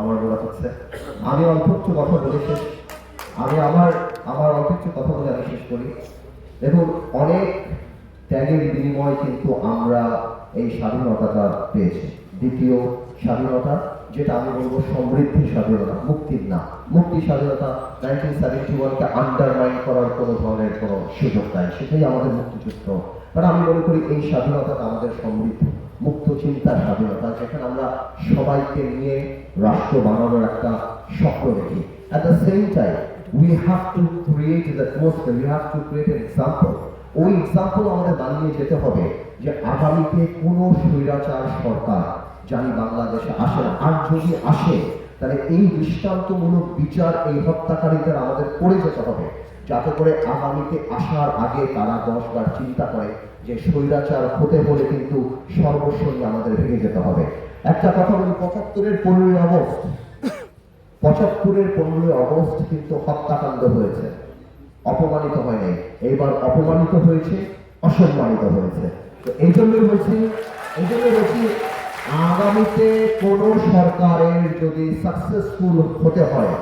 আমার বলা হচ্ছে। আমি অল্প একটু কথা বলে শেষ। আমি আমার আমার অল্প একটু কথা বলে আমি শেষ করি। দেখুন, অনেক ত্যাগের বিনিময়ে কিন্তু আমরা এই স্বাধীনতাটা পেয়েছি। দ্বিতীয় স্বাধীনতা, যেটা আমি বলব সমৃদ্ধির স্বাধীনতা, মুক্তির না। মুক্তি স্বাধীনতা নাইনটিন সেভেন্টি ওয়ানকে আন্ডারমাইন করার কোনো ধরনের কোনো সুযোগ নাই। সেটাই আমাদের মুক্তিযুদ্ধ। কারণ আমি মনে করি এই স্বাধীনতাটা আমাদের সমৃদ্ধ। মুক্ত চিন্তার স্বাধীনতা, যেখানে আমরা সবাইকে নিয়ে রাষ্ট্র বানানোর একটা স্বপ্ন দেখি। At the same time we have to create the atmosphere we have to create example ওই এক্সাম্পল আমাদের বানিয়ে যেতে হবে যে আগামীতে কোনো স্বৈরাচার সরকার, জানি বাংলাদেশে আসে আর যদি আসে তাহলে এই দৃষ্টান্তমূলক বিচার, এই হত্যাকারীদের আমাদের করে যেতে হবে, যাতে করে আগামীতে আসার আগে তারা দশবার চিন্তা করে যে স্বৈরাচার হতে হলে কিন্তু সর্বস্বই আমাদের ভেঙে যেতে হবে। একটা কথা বলি, পঁচাত্তরের পনেরোই আগস্ট, পঁচাত্তরের পনেরোই আগস্ট কিন্তু হত্যাকাণ্ড হয়েছে। অপমানিত হয় নাই এইবার অপমানিত হয়েছে, অসম্মানিত হয়েছে। তো এই জন্যই বলছি, এই জন্যই বলছি আগামীতে কোন সরকারের যদি সাকসেসফুল হতে হয়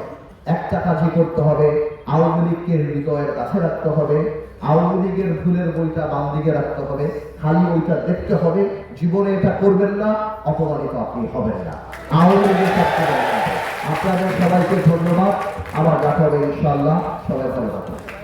একটা কাজই করতে হবে, আওয়ামী লীগকে হৃদয়ের কাছে রাখতে হবে, আওয়ামী লীগের ভুলের বইটা বাম দিকে রাখতে হবে, খালি ওইটা দেখতে হবে, জীবনে এটা করবেন না, অপমানিত আপনি হবেন না। আওয়ামী লীগের চাকরি আপনাদের সবাইকে ধন্যবাদ। আবার দেখা হবে ইনশাআল্লাহ। সবাই ভালো থাকুন।